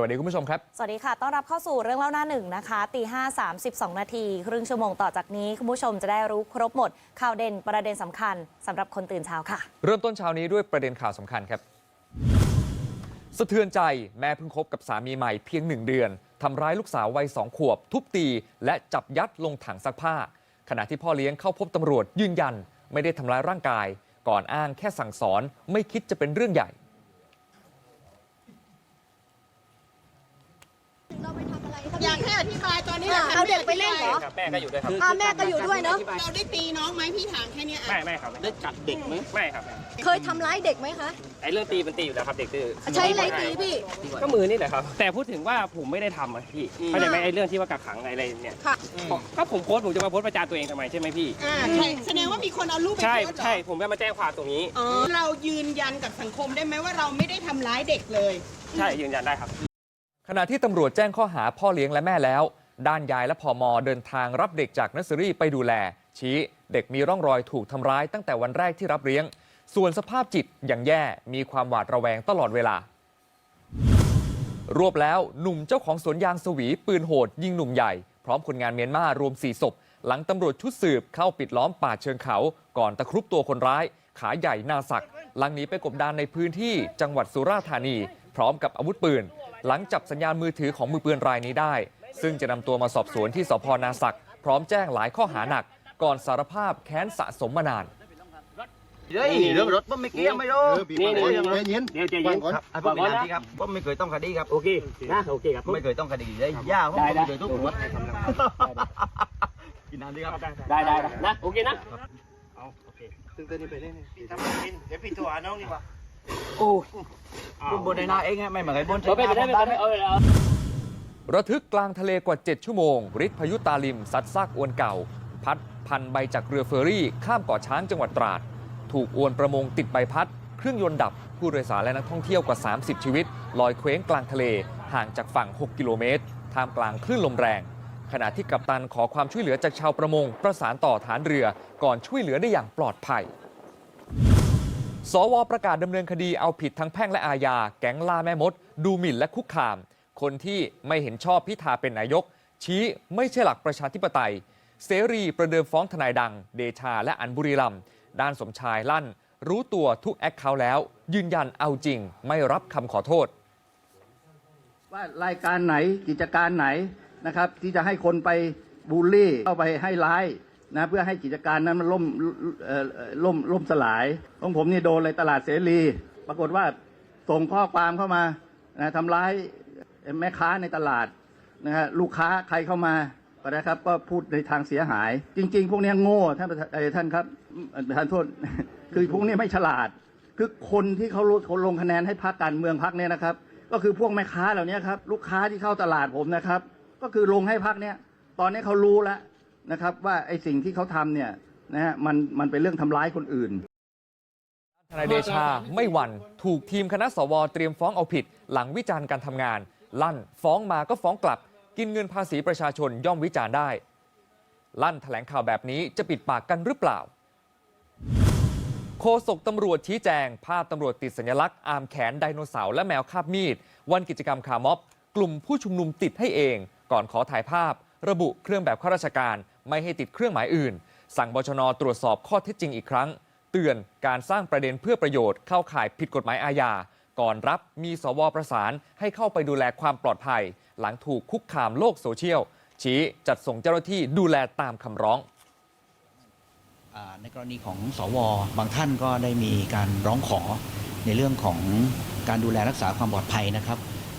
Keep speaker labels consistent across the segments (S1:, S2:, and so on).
S1: สวัสดีคุณผู้ชมครับ
S2: สวัสดีค่ะ ต้อนรับเข้าสู่เรื่องเล่าหน้าหนึ่งนะคะตีห้าสามสิบสองนาที ครึ่งชั่วโมงต่อจากนี้ คุณผู้ชมจะได้รู้ครบหมด ข่าวเด่นประเด็นสำคัญสำหรับคนตื่นเช้าค่ะ
S1: เริ่มต้นเช้านี้ด้วยประเด็นข่าวสำคัญครับ สะเทือนใจแม่เพิ่งคบกับสามีใหม่เพียงหนึ่งเดือนทำร้ายลูกสาววัยสองขวบ ทุบตี และจับยัดลงถังซักผ้า ขณะที่พ่อเลี้ยงเข้าพบตำรวจยืนยัน ไม่ได้ทำร้ายร่างกาย ก่อนอ้างแค่สั่งสอนไม่คิดจะเป็นเรื่องใหญ่
S3: อยากให้อธิบายตอนนี้แหละ
S4: เอาเด็กไปเล่นเหรอ
S5: ครับแม่ก็อยู่ด้วยครับ
S4: อ่าแม่ก็อยู่ด้วยเนาะ
S3: เราได้ตีน้องไหมพี่ถามแค่เนี้ยอะ
S5: ไม่ไม่ครับ
S6: ได้กัดเด็กไหม
S5: ไม่ครับ
S4: เคยทำร้ายเด็กไหมคะ
S5: ไอ้เรื่องตีมันตีอยู่แล้วครับเด็กดื้อ
S4: ใช้อะไรตีพี่
S5: ก็มือนี่แหละครับ แต่พูดถึงว่าผมไม่ได้ทำอะพี่เข้าใจไหมไอ้เรื่องที่ว่ากักขังอะไรเนี่ย
S4: ค่ะ
S5: ก็ผมโพสต์ผมจะมาโพสต์ประจานตัวเองทำไมใช่ไหมพี่
S3: อ่าใช่แสดงว่ามีคนเอารูปไป
S5: ใช่
S3: โพสต์เหรอ
S5: ใช่ผมก็มาแจ้งความตรงนี้
S3: อ๋อเรายืนยันกับสังคมได้ไหมว่าเราไม่ได้ทำร้ายเด็กเลย
S5: ใช่ยืนยันได้ครับ
S1: ขณะที่ตำรวจแจ้งข้อหาพ่อเลี้ยงและแม่แล้ว ด้านยายและพอมอเดินทางรับเด็กจากเนสเซอรี่ไปดูแล ชี้เด็กมีร่องรอยถูกทำร้ายตั้งแต่วันแรกที่รับเลี้ยง ส่วนสภาพจิตอย่างแย่มีความหวาดระแวงตลอดเวลา รวบแล้วหนุ่มเจ้าของสวนยางสวีปืนโหด ยิงหนุ่มใหญ่ พร้อมคนงานเมียนมารวม4ศพหลังตำรวจชุดสืบเข้าปิดล้อมป่าเชิงเขา ก่อนตะครุบตัวคนร้าย ขาใหญ่นาสักหลังหนีไปกบดานในพื้นที่จังหวัดสุราษฎร์ธานี พร้อมกับอาวุธปืน หลังจับสัญญาณมือถือของมือปืนรายนี้ได้ ซึ่งจะนำตัวมาสอบสวนที่สพนาสักพร้อมแจ้งหลายข้อหาหนัก ก่อนสารภาพแค้นสะสมมานาน
S6: เฮ้ยเรื่องรถผมไม่เกี่ยวไม่รู้
S5: นี่นี่
S6: ยังไม่เย็น
S5: เดี๋ยวใจเย็น
S6: ครับผมเป็นหน้าที่ครับผมไม่เคยต้องคดีครับ
S5: โอเคนะโอเคครับ
S6: ไม่เคยต้องคดีได้ย่าผม
S5: ได้ได้
S6: ไม่เคยต้องตรวจกินน้ำดีครับ
S5: ได้ได้ได้นะโอเคนะ
S6: ตึงเต้นนี่ไปเล่นทำกินเดี๋ยวพี่โทรหาน้องดีกว่า
S5: โอ้
S6: ผมบนในนาเองไม่เหมือนบน
S5: เราไปไปได้ไปได้เออ
S1: ระทึกกลางทะเลกว่า 7 ชั่วโมงฤทธิ์พายุตาลิมซัดซากอวนเก่า พัดพันใบจากเรือเฟอร์รี่ ข้ามเกาะช้างจังหวัดตราด ถูกอวนประมงติดใบพัด เครื่องยนต์ดับผู้โดยสารและนักท่องเที่ยวกว่า 30 ชีวิต ลอยเคว้งกลางทะเลห่างจากฝั่ง 6 กิโลเมตรท่ามกลางคลื่นลมแรง ขณะที่กัปตันขอความช่วยเหลือจากชาวประมง ประสานต่อฐานเรือก่อนช่วยเหลือได้อย่างปลอดภัย สวประกาศดำเนินคดีเอาผิดทั้งแพ่งและอาญา แก๊งล่าแม่มด ดูหมิ่นและคุกคาม คนที่ไม่เห็นชอบพิธาเป็นนายก ชี้ไม่ใช่หลักประชาธิปไตย เสรีประเดิมฟ้องทนายดัง เดชาและอันบุรีรัมด้านสมชายลั่น รู้ตัวทุกแอคเคาท์แล้ว ยืนยันเอาจริง ไม่รับคำขอโทษ
S7: ว่ารายการไหนกิจการไหนนะครับ ที่จะให้คนไปบูลลี่เข้าไปให้ร้าย นะเพื่อให้กิจการนั้นมันล่มล่มล่มสลายของผมนี่โดนเลยตลาดเสรี ปรากฏว่าส่งข้อความเข้ามานะทำร้ายแม่ค้าในตลาดนะฮะลูกค้าใครเข้ามาก็นะครับก็พูดในทางเสียหาย จริง ๆ พวกนี้โง่ท่านท่านครับเอ่านโทษคือพวกนี้ไม่ฉลาด คือคนที่เขาลงเขาลงคะแนนให้พรรคการเมืองพรรคเนี้ยนะครับ ก็คือพวกแม่ค้าเหล่านี้ครับลูกค้าที่เข้าตลาดผมนะครับ ก็คือลงให้พรรคเนี้ยตอนนี้เขารู้แล้ว นะครับ ว่าไอ้สิ่งที่เขาทำเนี่ยนะฮะมันมันเป็นเรื่องทำร้ายคนอื่น
S1: ทนายเดชาไม่หวั่นถูกทีมคณะสวเตรียมฟ้องเอาผิด หลังวิจารณ์การทำงาน ลั่นฟ้องมาก็ฟ้องกลับ กินเงินภาษีประชาชนย่อมวิจารณ์ได้ ลั่นแถลงข่าวแบบนี้จะปิดปากกันหรือเปล่า โฆษกตำรวจชี้แจง ภาพตำรวจติดสัญลักษณ์อามแขนไดโนเสาร์และแมวคาบมีด วันกิจกรรมคาร์ม็อบ กลุ่มผู้ชุมนุมติดให้เอง ก่อนขอถ่ายภาพ ระบุเครื่องแบบข้าราชการ ไม่ให้ติดเครื่องหมายอื่น สั่งบชนตรวจสอบข้อเท็จจริงอีกครั้ง เตือนการสร้างประเด็นเพื่อประโยชน์เข้าข่ายผิดกฎหมายอาญาก่อนรับมีสวประสานให้เข้าไปดูแลความปลอดภัย หลังถูกคุกคามโลกโซเชียล ชี้จัดส่งเจ้าหน้าที่ดูแลตามคำร้อง
S8: อในกรณีของสว บางท่านก็ได้มีการร้องขอในเรื่องของการดูแลรักษาความปลอดภัยนะครับ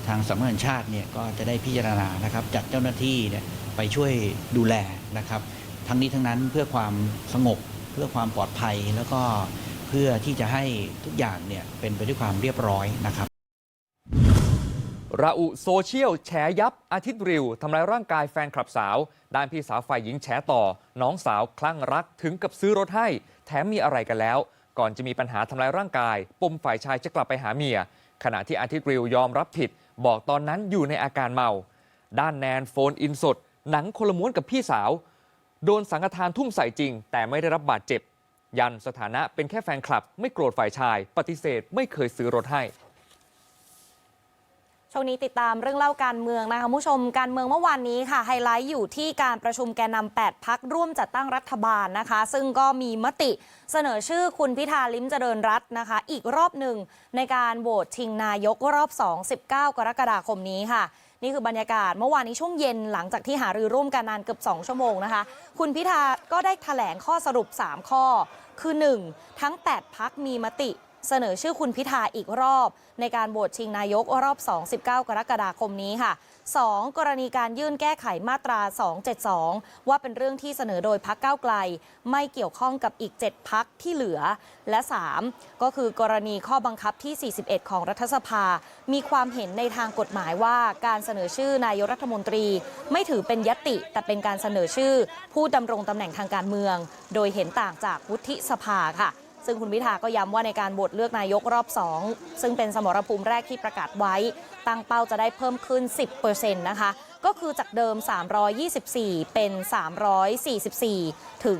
S8: ทางสำนักงานชาติเนี่ยก็จะได้พิจารณานะครับจัดเจ้าหน้าที่เนี่ยไปช่วยดูแลนะครับทั้งนี้ทั้งนั้นเพื่อความสงบเพื่อความปลอดภัยแล้วก็เพื่อที่จะให้ทุกอย่างเนี่ยเป็นไปด้วยความเรียบร้อยนะครับ
S1: ระอุโซเชียลแฉยับอาทิตย์ริวทำร้ายร่างกายแฟนคลับสาว ด้านพี่สาวฝ่ายหญิงแฉต่อ น้องสาวคลั่งรักถึงกับซื้อรถให้ แถมมีอะไรกันแล้ว ก่อนจะมีปัญหาทำร้ายร่างกาย ปมฝ่ายชายจะกลับไปหาเมีย ขณะที่อาทิตย์ริวยอมรับผิด บอกตอนนั้นอยู่ในอาการเมา ด้านแนนโฟนอินสด หนังคนละม้วนกับพี่สาว โดนสังฆทานทุ่มใส่จริง แต่ไม่ได้รับบาดเจ็บ ยันสถานะเป็นแค่แฟนคลับ ไม่โกรธฝ่ายชาย ปฏิเสธไม่เคยซื้อรถให้
S2: ช่วงนี้ติดตามเรื่องเล่าการเมืองนะคะผู้ชมการเมืองเมื่อวานนี้ค่ะไฮไลท์อยู่ที่การประชุมแกนนำ8พักร่วมจัดตั้งรัฐบาลนะคะ ซึ่งก็มีมติเสนอชื่อคุณพิธาลิ้มเจริญรัตน์นะคะ อีกรอบหนึ่งในการโหวตชิงนายกรอบ 2 19 กรกฎาคมนี้ค่ะ นี่คือบรรยากาศเมื่อวานนี้ช่วงเย็นหลังจากที่หารือร่วมกันนานเกือบ2ชั่วโมงนะคะ คุณพิธาก็ได้แถลงข้อสรุป 3 ข้อ คือ 1. ทั้ง 8 พักมีมติ เสนอชื่อคุณพิธาอีกรอบ ในการโหวตชิงนายกรอบ 2 19 กรกฎาคมนี้ค่ะ 2. กรณีการยื่นแก้ไขมาตรา 272 ว่าเป็นเรื่องที่เสนอโดยพักเก้าไกล ไม่เกี่ยวข้องกับอีก 7 พักที่เหลือ และ 3. ก็คือกรณีข้อบังคับที่ 41 ของรัฐสภา มีความเห็นในทางกฎหมายว่าการเสนอชื่อนายกรัฐมนตรี ไม่ถือเป็นยติ แต่เป็นการเสนอชื่อ ผู้ดำรงตำแหน่งทางการเมือง โดยเห็นต่างจากวุฒิสภาค่ะ ซึ่งคุณพิธาก็ย้ำว่าในการโหวตเลือกนายกรอบ 2 ซึ่งเป็นสมรภูมิแรกที่ประกาศไว้ ตั้งเป้าจะได้เพิ่มขึ้น 10%นะคะ ก็คือจากเดิม 324 เป็น 344 ถึง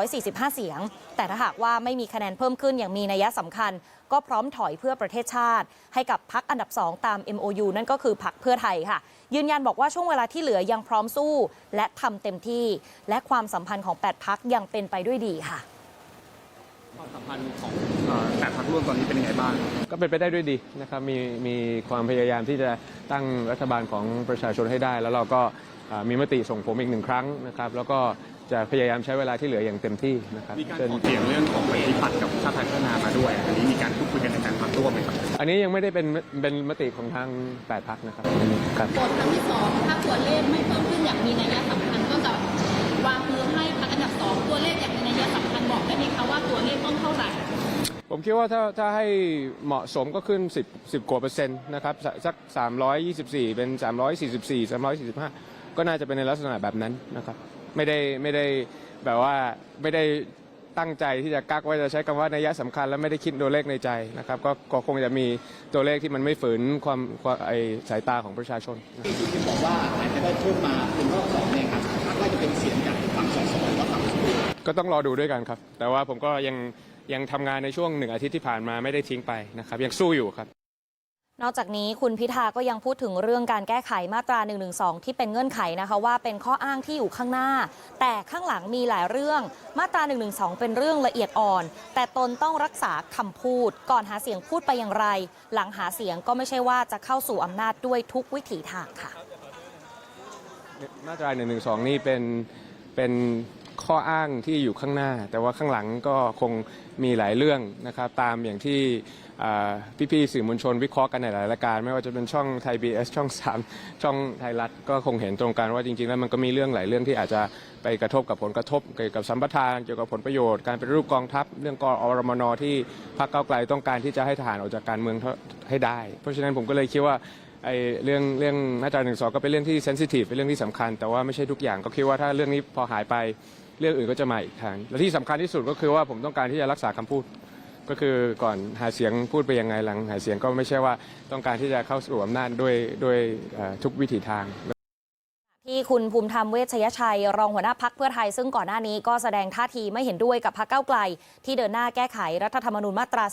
S2: 345 เสียง แต่ถ้าหากว่าไม่มีคะแนนเพิ่มขึ้นอย่างมีนัยสำคัญ ก็พร้อมถอยเพื่อประเทศชาติ ให้กับพักอันดับ 2 ตาม MOU นั่นก็คือพักเพื่อไทยค่ะ ยืนยันบอกว่าช่วงเวลาที่เหลือยังพร้อมสู้ และทำเต็มที่ และความสัมพันธ์ของ 8 พักยังเป็นไปด้วยดีค่ะ
S9: ความสัมพันธ์ของเอ่อแปดพักร่วมตอนนี้เป็นยังไงบ้าง
S10: ก็เป็นไปได้ด้วยดีนะครับมีมีความพยายามที่จะตั้งรัฐบาลของประชาชนให้ได้ แล้วเราก็เอ่อมีมติส่งผมอีกหนึ่งครั้งนะครับ แล้วก็จะพยายามใช้เวลาที่เหลืออย่างเต็มที่นะครับ
S9: มีการ
S10: เชิญ
S9: ขอเสียงเรื่องของประชาธิปัตย์กับชาติไทยพัฒนามาด้วย อันนี้มีการพูดคุยกันในการพักร่วมไหมครับ
S10: อันนี้ยังไม่ได้เป็นเป็นมติของทาง8พักนะครับครับ
S11: บทครั้งที่สองถ้าตัวเลขไม่เพิ่มขึ้นอย่างมีนัยสำคัญก็จะ
S10: ผมคิดว่าถ้าถ้าให้เหมาะสมก็ขึ้น 10 10กว่าเปอร์เซ็นต์นะครับสักสัก 324 เป็น 344 345 ก็น่าจะเป็นในลักษณะแบบนั้นนะครับ ไม่ได้ไม่ได้แบบว่าไม่ได้ตั้งใจที่จะกักว่าจะใช้คำว่านัยสำคัญ แล้วไม่ได้คิดตัวเลขในใจนะครับก็ก็คงจะมีตัวเลขที่มันไม่ฝืนความความไอสายตาของประชาชน
S6: ที่บอกว่าอาจจะได้เพิ่มมาเป็นรอบสองเนี่ยครับคาดว่าจะเป็นเสียงจากฝั่งสสหรือว่าฝั่ง
S10: ก็ต้องรอดูด้วยกันครับ แต่ว่าผมก็ยัง ยังทำงานในช่วงหนึ่งอาทิตย์ที่ผ่านมาไม่ได้ทิ้งไปนะครับ ยังสู้อยู่ครับ
S2: นอกจากนี้คุณพิธาก็ยังพูดถึงเรื่องการแก้ไขมาตรา112ที่เป็นเงื่อนไขนะคะว่าเป็นข้ออ้างที่อยู่ข้างหน้า แต่ข้างหลังมีหลายเรื่อง มาตรา112เป็นเรื่องละเอียดอ่อน แต่ตนต้องรักษาคำพูด ก่อนหาเสียงพูดไปอย่างไร หลังหาเสียงก็ไม่ใช่ว่าจะเข้าสู่อำนาจด้วยทุกวิถีทางค่ะ
S10: มาตรา1นึนี่เป็นเป็น ข้ออ้างที่อยู่ข้างหน้า แต่ว่าข้างหลังก็คงมีหลายเรื่องนะครับตามอย่างที่พี่ๆสื่อมวลชนวิเคราะห์กันในหลายรายการ ไม่ว่าจะเป็นช่องไทย BS ช่อง 3 ช่องไทยรัฐก็คงเห็นตรงกันว่าจริงๆ แล้วมันก็มีเรื่องหลายเรื่องที่อาจจะไปกระทบกับผลกระทบเกี่ยวกับสัมปทานเกี่ยวกับผลประโยชน์การเป็นรูปกองทัพ เรื่องกอรมนที่พรรคก้าวไกลต้องการที่จะให้ทหารออกจากการเมืองให้ได้ เพราะฉะนั้นผมก็เลยคิดว่าไอ้เรื่องเรื่องมาตราหนึ่งสองก็เป็นเรื่องที่เซนซิทีฟเป็นเรื่องที่สำคัญ แต่ว่าไม่ใช่ทุกอย่างก็คิดว่าถ้าเรื่องนี้พอหายไป เรื่องอื่นก็จะมาอีกทาง และที่สำคัญที่สุดก็คือว่าผมต้องการที่จะรักษาคำพูด ก็คือก่อนหาเสียงพูดไปยังไงหลังหาเสียงก็ไม่ใช่ว่าต้องการที่จะเข้าสู่อำนาจด้วยด้วยทุกวิถีทาง
S2: ที่คุณภูมิธรรมเวชยชัย รองหัวหน้าพักเพื่อไทย ซึ่งก่อนหน้านี้ก็แสดงท่าทีไม่เห็นด้วยกับพักเก้าไกล ที่เดินหน้าแก้ไขรัฐธรรมนูญมาตรา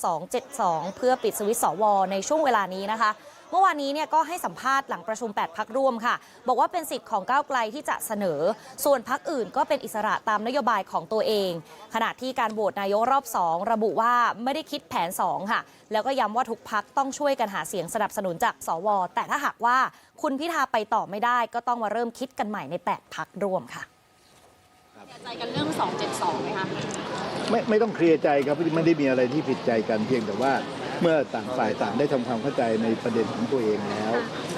S2: 272 เพื่อปิดสวิตสวในช่วงเวลานี้นะคะ เมื่อวานนี้เนี่ยก็ให้สัมภาษณ์หลังประชุม 8 พักร่วมค่ะ บอกว่าเป็นสิทธิ์ของก้าวไกลที่จะเสนอ ส่วนพักอื่นก็เป็นอิสระตามนโยบายของตัวเอง ขณะที่การโหวตนายกรอบ 2 ระบุว่าไม่ได้คิดแผน 2 ค่ะ แล้วก็ย้ำว่าทุกพักต้องช่วยกันหาเสียงสนับสนุนจากสว แต่ถ้าหากว่าคุณพิธาไปต่อไม่ได้ ก็ต้องมาเริ่มคิดกันใหม่ใน 8 พักร่วมค่ะเสีย
S11: ใจกันเรื่อง 272ไหมคะ
S7: ไม่ไม่ต้องเคลียร์ใจครับไม่ได้มีอะไรที่ผิดใจกันเพียงแต่ว่า เมื่อต่างฝ่ายต่างได้ทำความเข้าใจในประเด็นของตัวเองแล้ว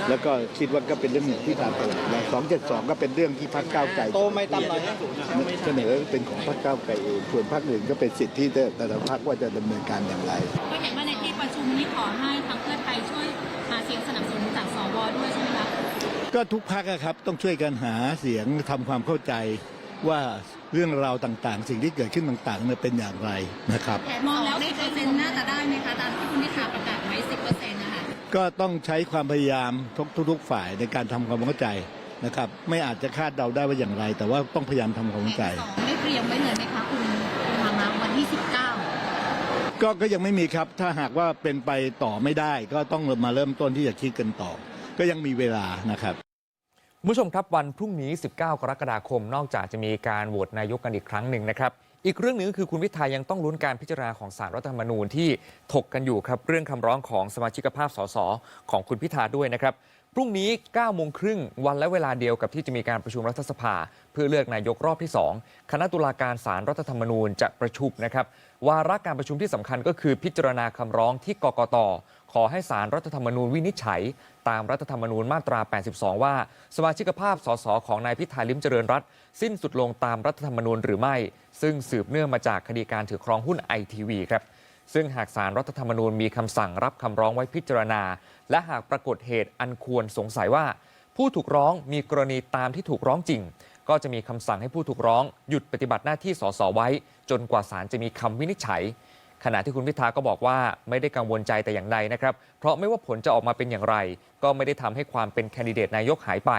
S7: แล้วก็คิดว่าก็เป็นเรื่องหนึ่งที่ตามตลาดแล้วสองเจ็ดสองก็เป็นเรื่องที่พรรคก้าวไกล
S6: โตไม่ต่ำหน่อยนะ
S7: เสนอเป็นของพรรคก้าวไกลเองส่วนพรรคอื่นก็เป็นสิทธิที่แต่ละพรรคว่าจะดำเนินการอย่างไร
S11: ก็เห็นว่าในที่ประชุมนี้ขอให้ทางเพื่อไทยช่วยหาเสียงสนับสนุนจากสวด้วยใช่ไหมคะ
S7: ก็ทุกพรรคอะครับต้องช่วยกันหาเสียงทำความเข้าใจว่าเรื่องราวต่างๆ สิ่งที่เกิดขึ้นต่างๆเนี่ยเป็นอย่างไรนะครับ
S11: มองแล้ว10%น่าจะได้ไหมคะตามที่คุณพิธาประกาศไว้10%นะคะ
S7: ก็ต้องใช้ความพยายามทุกทุกๆฝ่ายในการทำความเข้าใจนะครับ ไม่อาจจะคาดเดาได้ว่าอย่างไร แต่ว่าต้องพยายามทำความเข้าใจ
S11: สองได้เตรียมไว้เลยไหมคะคุณคุณมามาวันที่19
S7: ก็ก็ยังไม่มีครับถ้าหากว่าเป็นไปต่อไม่ได้ ก็ต้องมาเริ่มต้นที่จะคิดกันต่อ
S12: ก็ยังมีเวลานะครับ
S1: คุณผู้ชมครับวันพรุ่งนี้ 19 กรกฎาคมนอกจากจะมีการโหวตนายกกันอีกครั้งหนึ่งนะครับ อีกเรื่องหนึ่งก็คือคุณพิธายังต้องลุ้นการพิจารณาของสารรัฐธรรมนูญที่ถกกันอยู่ครับ เรื่องคำร้องของสมาชิกภาพสสของคุณพิธาด้วยนะครับ พรุ่งนี้9โมงครึ่งวันและเวลาเดียวกับที่จะมีการประชุมรัฐสภา เพื่อเลือกนายกรอบที่ 2 คณะตุลาการสารรัฐธรรมนูญจะประชุมนะครับ วาระการประชุมที่สำคัญก็คือพิจารณาคำร้องที่กกต ขอให้สารรัฐธรรมนูญวินิจฉัย ตามรัฐธรรมนูญมาตรา 82 ว่า สมาชิกภาพสสของนายพิธาลิมเจริญรัตสิ้นสุดลงตามรัฐธรรมนูญหรือไม่ ซึ่งสืบเนื่องมาจากคดีการถือครองหุ้นไอทีวีครับซึ่งหากสารรัฐธรรมนูญมีคำสั่งรับคำร้องไว้พิจารณา และหากปรากฏเหตุอันควรสงสัยว่า ผู้ถูกร้องมีกรณีตามที่ถูกร้องจริง ก็จะมีคำสั่งให้ผู้ถูกร้องหยุดปฏิบัติหน้าที่สสไว้ จนกว่าศาลจะมีคำวินิจฉัย ขณะที่คุณพิธาก็บอกว่าไม่ได้กังวลใจแต่อย่างใดนะครับ เพราะไม่ว่าผลจะออกมาเป็นอย่างไร ก็ไม่ได้ทำให้ความเป็นแคนดิเดตนายกหายไป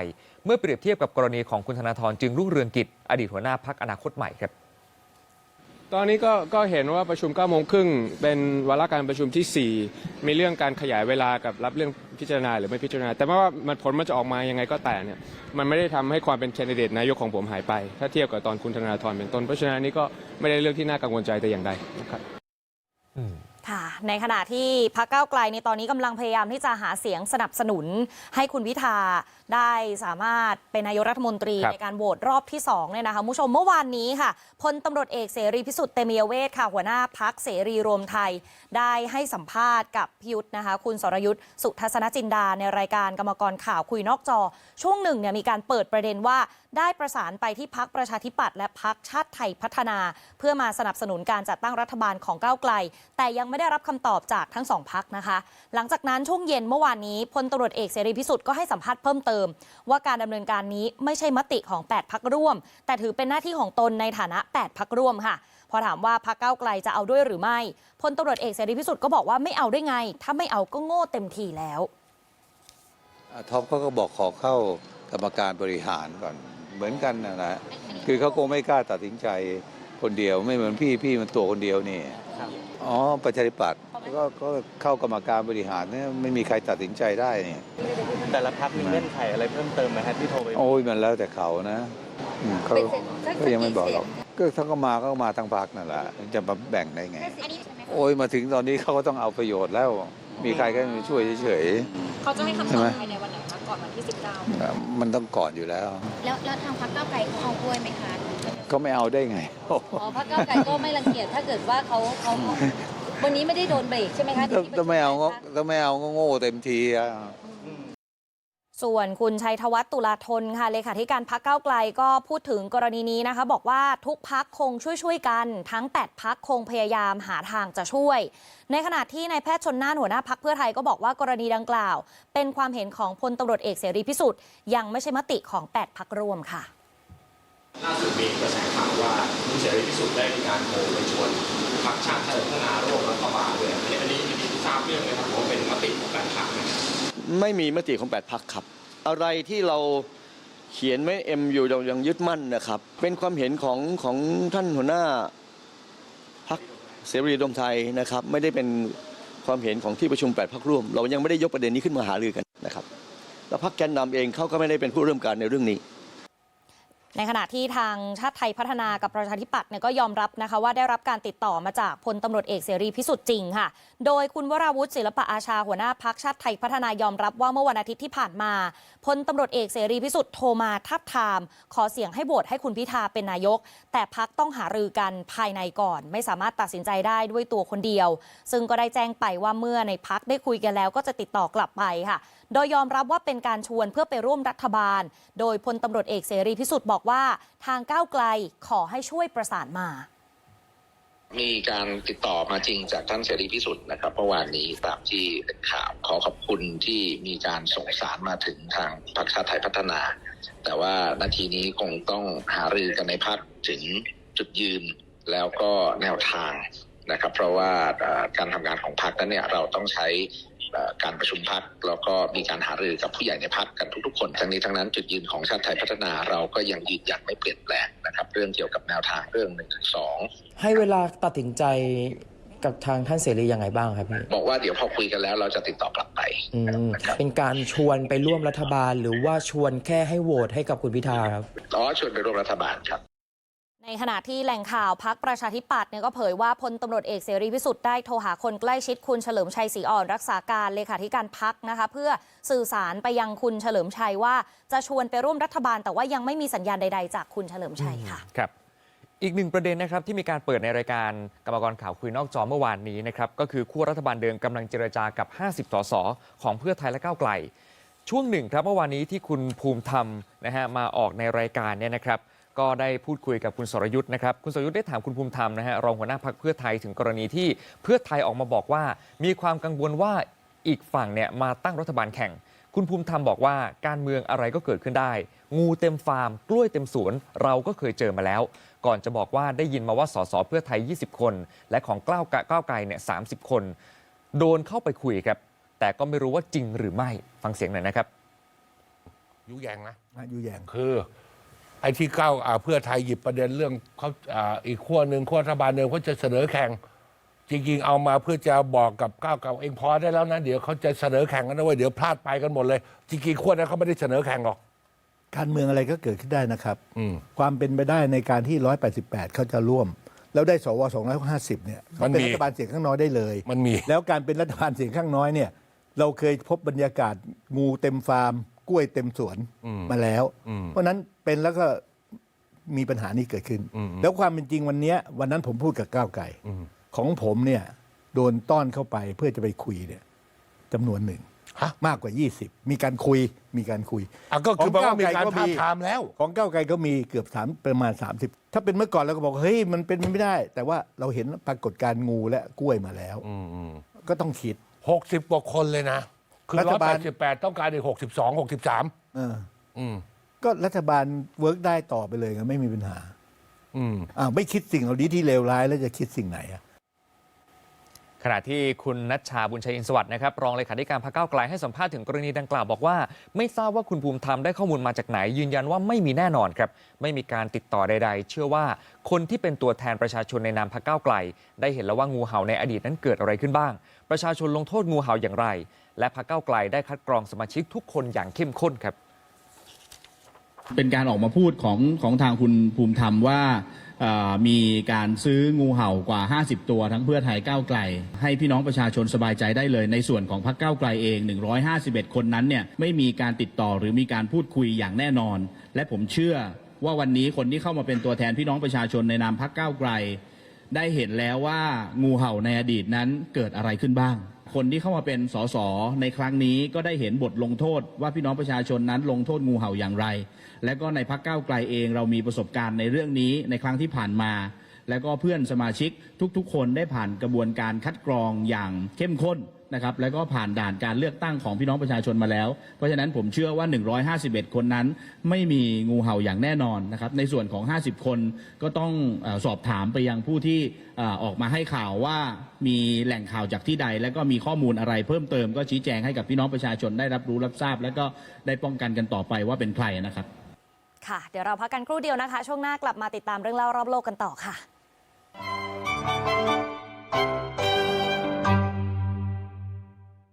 S1: เมื่อเปรียบเทียบกับกรณีของคุณธนาธรจึงรุ่งเรืองกิจ อดีตหัวหน้าพักอนาคตใหม่ครับ
S10: ตอนนี้ก็ก็เห็นว่าประชุม9โมงครึ่งเป็นวาระการประชุมที่ 4 มีเรื่องการขยายเวลากับรับเรื่องพิจารณาหรือไม่พิจารณา แต่ไม่ว่ามันผลมันจะออกมายังไงก็แต่เนี่ยมันไม่ได้ทำให้ความเป็นแคนดิเดตนายกของผมหายไป ถ้าเทียบกับตอนคุณธนาธรเป็นต้นเพราะฉะนั้นนนี้ก็ไม่ได้เรื่องที่น่ากังวลใจแต่อย่างใดนะครับ
S2: ค่ะในขณะที่พรรคก้าวไกลในตอนนี้กำลังพยายามที่จะหาเสียงสนับสนุน ให้คุณพิธาได้สามารถเป็นนายกรัฐมนตรี
S1: ครับ
S2: ในการโหวตรอบที่2เนี่ยนะคะคุณผู้ชมเมื่อวานนี้ค่ะพลตำรวจเอกเสรีพิสุทธิ์เตมียเวทค่ะ หัวหน้าพักเสรีรวมไทย ได้ให้สัมภาษณ์กับพิยุทธ์นะคะ คุณสรยุทธ์สุทัศนจินดาในรายการกรรมกรข่าวคุยนอกจอ ช่วงหนึ่งเนี่ยมีการเปิดประเด็นว่า ได้ประสานไปที่พักประชาธิปัตย์และพักชาติไทยพัฒนา เพื่อมาสนับสนุนการจัดตั้งรัฐบาลของก้าวไกล แต่ยังไม่ได้รับคำตอบจากทั้งสองพักนะคะ หลังจากนั้นช่วงเย็นเมื่อวานนี้พลตรวจเอกเสรีพิสุทธิ์ก็ให้สัมภาษณ์เพิ่มเติม ว่าการดำเนินการนี้ไม่ใช่มติของ 8 พักร่วม แต่ถือเป็นหน้าที่ของตนในฐานะ 8 พักร่วมค่ะพอถามว่าพักก้าวไกลจะเอาด้วยหรือไม่พลตรวจเอกเสรีพิสุทธิ์ก็บอกว่าไม่เอาได้ไง ถ้าไม่เอาก็โง่เต็มทีแล้ว
S13: ท็อปเขาก็บอกขอเข้ากรรมการบริหารก่อน เหมือนกันนะนะคือเขาคงไม่กล้าตัดสินใจคนเดียวไม่เหมือนพี่พี่มันตัวคนเดียวนี่อ๋อประชาธิปัตย์ก็ก็เข้ากรรมการบริหารเนี่ยไม่มีใครตัดสินใจได้นี่
S9: แต่ละพักมีเงื่อนไขอะไรเพิ่มเติมไหมฮะที่โทรไป
S13: โอ้ยมันแล้วแต่เขานะอืมเขาก็ยังไม่บอกหรอกก็ถ้าก็มาก็มาทั้งพักนั่นแหละจะมาแบ่งได้ไง โอ้ยมาถึงตอนนี้เขาก็ต้องเอาประโยชน์แล้ว มีใครก็มาช่วยเฉย
S11: เขาจะให้คำ
S13: ใช่
S11: ตอ
S13: ไหม
S11: บภายในวันไหนคะ ก่อนวันที่ 19
S13: ๆอ่ามันต้องก่อนอยู่แล้ว
S11: แล้วแล้วทางพรรคก้าวไกลเขาเอาด้วยไหมคะ
S13: ก็ไม่เอาได้ไง
S4: อ๋อพรรคก้าวไกลก็ไม่รังเกียจถ้าเกิดว่าเขาเขาวันนี้ไม่ได้โดนเบรกใช่ไหมคะ
S13: ถ้าถ้าไม่เอาก็ถ้าไม่เอาก็โง่เต็มทีอะ
S2: ส่วนคุณชัยธวัฒน์ตุลาธนค่ะเลขาธิการพักเก้าไกลก็พูดถึงกรณีนี้นะคะ บอกว่าทุกพักคงช่วยๆกัน ทั้ง 8 พักคงพยายามหาทางจะช่วย ในขณะที่นายแพทย์ชนน่านหัวหน้าพักเพื่อไทยก็บอกว่ากรณีดังกล่าว เป็นความเห็นของพลตำรวจเอกเสรีพิสุทธิ์ยังไม่ใช่มติของ 8 พักร่วมค่ะ
S14: ล่าสุดมีกระแสข่าวว่าคุณเสรีพิสุทธิ์ได้มีการโทรไปชวนพรรคชาติไทยพัฒนาร่วมรัฐบาลด้วยอันนี้อันนี้มีทราบเรื่องไหมครับว่าเป็นมติของการพรรคไหมครับ
S15: ไม่มีมติของ 8พักครับ อะไรที่เราเขียนไว้เอ็มอยู่เรายังยึดมั่นนะครับ เป็นความเห็นของของท่านหัวหน้าพักเสรีรวมไทยนะครับ ไม่ได้เป็นความเห็นของที่ประชุม 8พักร่วม เรายังไม่ได้ยกประเด็นนี้ขึ้นมาหารือกันนะครับ แล้วพักแกนนำเองเขาก็ไม่ได้เป็นผู้เริ่มการในเรื่องนี้
S2: ในขณะที่ทางชาติไทยพัฒนากับประชาธิปัตย์เนี่ยก็ยอมรับนะคะว่าได้รับการติดต่อมาจากพลตำรวจเอกเสรีพิสุทธิ์จริงค่ะ โดยคุณวราวุฒิศิลปะอาชาหัวหน้าพักชาติไทยพัฒนายอมรับว่าเมื่อวันอาทิตย์ที่ผ่านมาพลตำรวจเอกเสรีพิสุทธิ์โทรมาทับทาม ขอเสียงให้โหวตให้คุณพิธาเป็นนายก แต่พักต้องหารือกันภายในก่อน ไม่สามารถตัดสินใจได้ด้วยตัวคนเดียว ซึ่งก็ได้แจ้งไปว่าเมื่อในพักได้คุยกันแล้วก็จะติดต่อกลับไปค่ะ โดยยอมรับว่าเป็นการชวนเพื่อไปร่วมรัฐบาล โดยพลตำรวจเอกเสรีพิสุทธิ์บอกว่า ทางก้าวไกลขอให้ช่วยประสานมา
S14: มีการติดต่อมาจริงจากท่านเสรีพิสุทธิ์นะครับเมื่อวานนี้ตามที่เป็นข่าวขอขอบคุณที่มีการส่งสารมาถึงทางพรรคชาติไทยพัฒนา แต่ว่านาทีนี้คงต้องหารือกันในพักถึงจุดยืนแล้วก็แนวทางนะครับ เพราะว่าการทำงานของพรรคนั้นเนี่ยเราต้องใช้ การประชุมพักแล้วก็มีการหารือกับผู้ใหญ่ในพักกันทุกๆ คนทั้งนี้ทั้งนั้นจุดยืนของชาติไทยพัฒนาเราก็ยังยืนยันไม่เปลี่ยนแปลงนะครับ เรื่องเกี่ยวกับแนวทางเรื่องหนึ่งถึงสอง
S16: ให้เวลาตัดสินใจ
S12: กับทางท่านเสรียังไงบ้างครับพี่
S14: บอกว่าเดี๋ยวพอคุยกันแล้วเราจะติดต่อกลับไป
S12: อืมเป็นการชวนไปร่วมรัฐบาล หรือว่าชวนแค่ให้โหวตให้กับคุณพิธาครับ
S14: อ๋อชวนไปร่วมรัฐบาลครับ
S2: ในขณะที่แหล่งข่าวพักประชาธิปัตย์เนี่ยก็เผยว่าพลตำรวจเอกเสรีพิสุทธิ์ได้โทรหาคนใกล้ชิดคุณเฉลิมชัยศรีอ่อนรักษาการเลขาธิการพักนะคะ เพื่อสื่อสารไปยังคุณเฉลิมชัยว่าจะชวนไปร่วมรัฐบาล แต่ว่ายังไม่มีสัญญาณใด ๆ จากคุณเฉลิมชัยค่ะ
S1: ครับอีกหนึ่งประเด็นนะครับที่มีการเปิดในรายการกรรมกรข่าวคุยนอกจอเมื่อวานนี้นะครับก็คือขั้วรัฐบาลเดิมกำลังเจรจากับ 50สสของเพื่อไทยและก้าวไกล ช่วงหนึ่งครับเมื่อวานนี้ที่คุณภูมิธรรมนะฮะมาออกในรายการเนี่ยนะครับ ก็ได้พูดคุยกับคุณสรยุทธ์นะครับ คุณสรยุทธ์ได้ถามคุณภูมิธรรมนะฮะรองหัวหน้าพักเพื่อไทยถึงกรณีที่เพื่อไทยออกมาบอกว่า มีความกังวลว่าอีกฝั่งเนี่ยมาตั้งรัฐบาลแข่ง คุณภูมิธรรมบอกว่าการเมืองอะไรก็เกิดขึ้นได้ งูเต็มฟาร์ม กล้วยเต็มสวนเราก็เคยเจอมาแล้ว ก่อนจะบอกว่าได้ยินมาว่าสสเพื่อไทย 20 คน และของก้าวก้าวไกลเนี่ย30คน โดนเข้าไปคุยครับ แต่ก็ไม่รู้ว่าจริงหรือไม่ฟังเสียงหน่อยนะครับ
S16: ยุแยงนะ
S17: ยุแยง
S16: คือ ไอ้ที่เก้าอ่าเพื่อไทยหยิบประเด็นเรื่องเขาอ่าอีกขั้วหนึ่งขั้วรัฐบาลเดิมเขาจะเสนอแข่ง จริงๆเอามาเพื่อจะบอกกับก้าวกับเองพอได้แล้วนะเดี๋ยวเขาจะเสนอแข่งกันนะเว้ยเดี๋ยวพลาดไปกันหมดเลย จริงๆขั้วนั้นเขาไม่ได้เสนอแข่งหรอก
S17: การเมืองอะไรก็เกิดขึ้นได้นะครับ
S16: อืม
S17: ความเป็นไปได้ในการที่ 188 เขาจะร่วม แล้วได้สว250 เนี่ยเขาเป็น
S16: มันมี
S17: รัฐบาลเสียงข้างน้อยได้เลย
S16: มันมี
S17: แล้วการเป็นรัฐบาลเสียงข้างน้อยเนี่ย เราเคยพบบรรยากาศงูเต็มฟาร์ม กล้วยเต็มสวน
S16: อืม
S17: มาแล้ว
S16: อืม
S17: เพราะฉะนั้นเป็นแล้วก็มีปัญหานี้เกิดขึ้น
S16: อืม
S17: แล้วความเป็นจริงวันเนี้ยวันนั้นผมพูดกับก้าวไก่
S16: อืม
S17: ของผมเนี่ยโดนต้อนเข้าไปเพื่อจะไปคุยเนี่ยจำนวนหนึ่งมากกว่า 20 มีการคุยมีการคุย
S16: อะก็คือแปลว่ามีการ
S17: ของ
S16: ท้า
S17: ก้วไทา
S16: มแล้ว
S17: ของก้าวไกลก็มีเกือบสามประมาณ 30 ถ้าเป็นเมื่อก่อนเราก็บอกเฮ้ยมันเป็นไม่ได้ แต่ว่าเราเห็นปรากฏการณ์งูและกล้วยมาแล้ว
S16: อืมอืม
S17: ก็ต้องคิด
S16: หกสิบกว่าคนเลยนะ คือ
S17: รั
S16: ร้
S17: ฐ
S16: อย
S17: บา
S16: แป
S17: ล
S16: ดสิบแปดต้องการอีกหกสิบสองหกสิบสาม
S17: เออ
S16: อืม
S17: ก็รัฐบาลเวิร์กได้ต่อไปเลยไงไม่มีปัญหา
S16: อืม
S17: อ่าไม่คิดสิ่งเหล่านี้ที่เลวร้ายแล้วจะคิดสิ่งไหนอะ
S1: ขณะที่คุณนัชชาบุญชัยอินทร์สวัสดิ์นะครับรองเลขาธิการพรรคก้าวไกลให้สัมภาษณ์ถึงกรณีดังกล่าวบอกว่า ไม่ทราบว่าคุณภูมิธรรมได้ข้อมูลมาจากไหน ยืนยันว่าไม่มีแน่นอนครับ ไม่มีการติดต่อใด ๆ เชื่อว่าคนที่เป็นตัวแทนประชาชนในนามพรรคก้าวไกล ได้เห็นแล้วว่างูเห่าในอดีตนั้นเกิดอะไรขึ้นบ้าง ประชาชนลงโทษงูเห่าอย่างไร และพรรคก้าวไกลได้คัดกรองสมาชิกทุกคนอย่างเข้มข้นครับ
S18: เป็นการออกมาพูดของของทางคุณภูมิธรรมว่ามีการซื้องูเห่ากว่า 50 ตัวทั้งเพื่อไทยก้าวไกล ให้พี่น้องประชาชนสบายใจได้เลย ในส่วนของพรรคก้าวไกลเอง 151 คนนั้นเนี่ยไม่มีการติดต่อหรือมีการพูดคุยอย่างแน่นอน และผมเชื่อว่าวันนี้คนที่เข้ามาเป็นตัวแทนพี่น้องประชาชนในนามพรรคก้าวไกล ได้เห็นแล้วว่างูเห่าในอดีตนั้นเกิดอะไรขึ้นบ้าง คนที่เข้ามาเป็นสสในครั้งนี้ก็ได้เห็นบทลงโทษว่าพี่น้องประชาชนนั้นลงโทษงูเห่าอย่างไร และก็ในพักเก้าไกลเองเรามีประสบการณ์ในเรื่องนี้ในครั้งที่ผ่านมา และก็เพื่อนสมาชิกทุกๆ คนได้ผ่านกระบวนการคัดกรองอย่างเข้มข้น นะครับแล้วก็ผ่านด่านการเลือกตั้งของพี่น้องประชาชนมาแล้ว เพราะฉะนั้นผมเชื่อว่า 151 คนนั้นไม่มีงูเห่าอย่างแน่นอนนะครับในส่วนของ 50 คนก็ต้องอสอบถามไปยังผู้ที่ออออกมาให้ข่าวว่ามีแหล่งข่าวจากที่ใด และก็มีข้อมูลอะไรเพิ่มเติม ก็ชี้แจงให้กับพี่น้องประชาชนได้รับรู้รับทราบ และก็ได้ป้องกันกันต่อไปว่าเป็นใครนะครับ
S2: ค่ะ เดี๋ยวเราพักกันครู่เดียวนะคะ ช่วงหน้ากลับมาติดตามเรื่องเล่ารอบโลกกันต่อค่ะ